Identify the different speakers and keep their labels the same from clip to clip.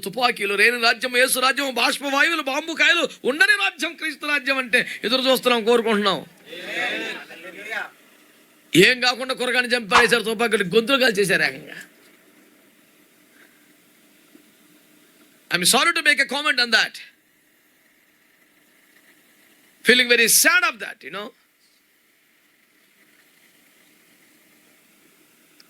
Speaker 1: తుపాకీలు రేణు రాజ్యం యేసు రాజ్యం బాష్పవాయువులు బాంబు కాయలు ఉండని రాజ్యం క్రీస్తు రాజ్యం అంటే ఎదురు చూస్తున్నాం కోరుకుంటున్నాం. ఏం కాకుండా కూరగాయని చంపేశారు తుపాకీలు గొంతులు కాల్ చేశారు ఏకంగా I'm sorry to make a comment on that feeling very sad of that you know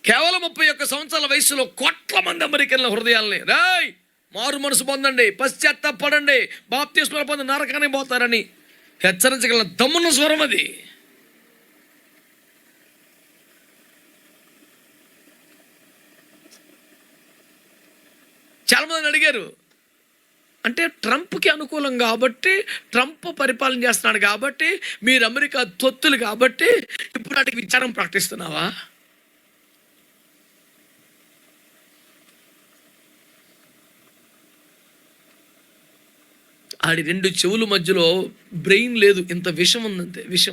Speaker 1: కేవలం ముప్పై ఒక్క సంవత్సరాల వయసులో కోట్ల మంది అమెరికన్ల హృదయాల్ని రాయ్! మారు మనసు పొందండి పశ్చాత్తాపడండి బాప్తీస్మర పొంది నరకానికి పోతారని హెచ్చరించగల దమ్మున్న స్వరం అది. చాలా మంది అడిగారు అంటే ట్రంప్కి అనుకూలం కాబట్టి ట్రంప్ పరిపాలన చేస్తున్నాడు కాబట్టి మీరు అమెరికా తొత్తులు కాబట్టి ఇప్పుడు వాటికి విచారం ప్రకటిస్తున్నావా? ఆడి రెండు చెవుల మధ్యలో బ్రెయిన్ లేదు. ఇంత విషం ఉందంతే విషం.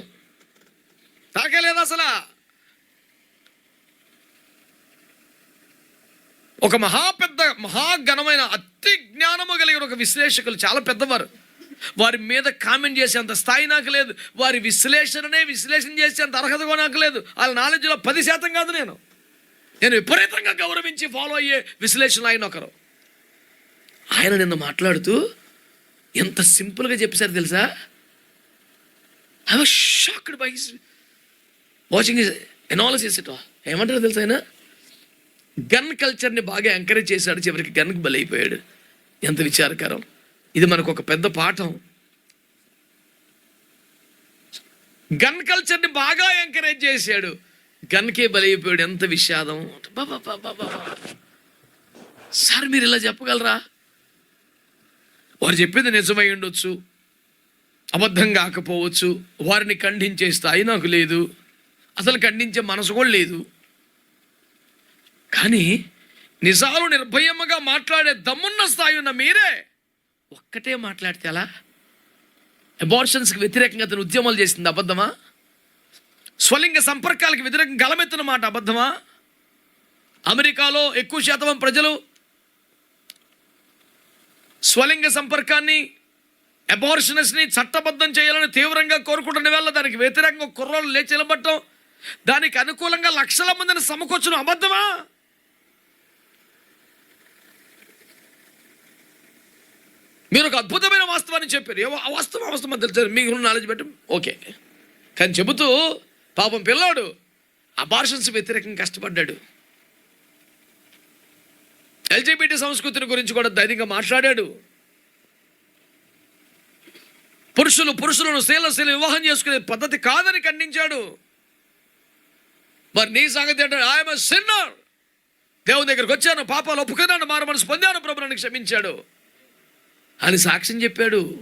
Speaker 1: తాకలేదు అసలు. ఒక మహా పెద్ద మహాఘనమైన అతి జ్ఞానము కలిగిన ఒక విశ్లేషకులు చాలా పెద్దవారు. వారి మీద కామెంట్ చేసేంత స్థాయి నాకు లేదు. వారి విశ్లేషణనే విశ్లేషణ చేసేంత అర్హత కూడా నాకు లేదు. వాళ్ళ నాలెడ్జ్లో పది శాతం కాదు నేను. నేను విపరీతంగా గౌరవించి ఫాలో అయ్యే విశ్లేషణ ఆయన ఒకరు. ఆయన నిన్న మాట్లాడుతూ ఎంత సింపుల్గా చెప్పేశారు తెలుసా? I was shocked by watching analysis it ఏమంటారు తెలుసా ఆయన? గన్ కల్చర్ని బాగా ఎంకరేజ్ చేశాడు. చివరికి గన్కి బలైపోయాడు. ఎంత విచారకరం. ఇది మనకు ఒక పెద్ద పాఠం. గన్ కల్చర్ని బాగా ఎంకరేజ్ చేశాడు. గన్కే బలైపోయాడు. ఎంత విషాదం. బాబా బాబా. సార్ మీరు ఇలా చెప్పగలరా? వారు చెప్పేది నిజమై ఉండొచ్చు. అబద్ధం కాకపోవచ్చు. వారిని ఖండించే స్థాయి నాకు లేదు. అసలు ఖండించే మనసు కూడా లేదు. కానీ నిజాలు నిర్భయముగా మాట్లాడే దమ్మున్న స్థాయి ఉన్న మీరే ఒక్కటే మాట్లాడితే అలా అబార్షన్స్కి వ్యతిరేకంగా అతను ఉద్యమాలు చేసింది అబద్ధమా? స్వలింగ సంపర్కాలకు వ్యతిరేకంగా గలమెత్తిన మాట అబద్ధమా? అమెరికాలో ఎక్కువ శాతం ప్రజలు స్వలింగ సంపర్కాన్ని అబార్షనస్ని చట్టబద్ధం చేయాలని తీవ్రంగా కోరుకుంటున్న వేళ దానికి వ్యతిరేకంగా కుర్రోళ్ళు లేచి నిలబడటం దానికి అనుకూలంగా లక్షల మందిని సమకూర్చడం అబద్ధమా? మీరు ఒక అద్భుతమైన వాస్తవాన్ని చెప్పారు. ఏవో ఆ వాస్తవం వాస్తవం తెలుసు మీకు నాలెడ్జ్ పెట్టం ఓకే. కానీ చెబుతూ పాపం పిల్లాడు అబార్షన్స్ వ్యతిరేకంగా కష్టపడ్డాడు. ఎల్జీబీటీ సంస్కృతిని గురించి కూడా ధైర్యంగా మాట్లాడాడు. పురుషులు పురుషులను స్త్రీల వివాహం చేసుకునే పద్ధతి కాదని ఖండించాడు. మరి నీ సంగతి అంటే ఆయన సిన్నర్ దేవుని దగ్గరికి వచ్చాను పాపాలు ఒప్పుకున్నాను మారు మనసు పొందాను ప్రభు నన్ను క్షమించాడు. అని సాక్ష్యం చెప్పాడు.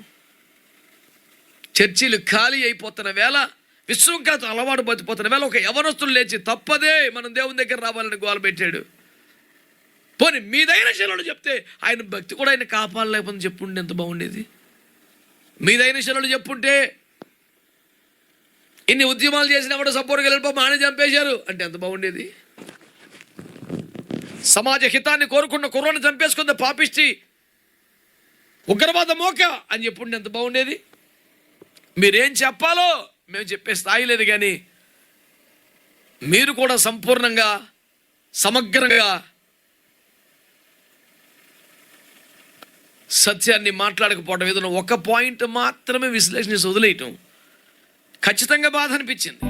Speaker 1: చర్చిలు ఖాళీ అయిపోతున్న వేళ విశ్వంకాత అలవాటు బతిపోతున్న వేళ ఒక యవనస్తులు లేచి తప్పదే మనం దేవుని దగ్గర రావాలని గోల పెట్టాడు. పోనీ మీదైన శిలలు చెప్తే ఆయన భక్తి కూడా ఆయన కాపాడలేకపోతే చెప్పుండే ఎంత బాగుండేది? మీదైన శిలలు చెప్పుంటే ఇన్ని ఉద్యమాలు చేసినప్పుడు సపోర్ట్గా వెళ్ళిపో మానే చంపేశారు. అంటే ఎంత బాగుండేది. సమాజ హితాన్ని కోరుకున్న కుర్రను చంపేసుకుంది పాపిష్టి ఉగ్రవాద మోక అని చెప్పుంటే ఎంత బాగుండేది. మీరేం చెప్పాలో మేము చెప్పే స్థాయి లేదు కానీ మీరు కూడా సంపూర్ణంగా సమగ్రంగా సత్యాన్ని మాట్లాడకపోవడం ఏదైనా ఒక పాయింట్ మాత్రమే విశ్లేషణ వదిలేయటం ఖచ్చితంగా బాధ అనిపించింది.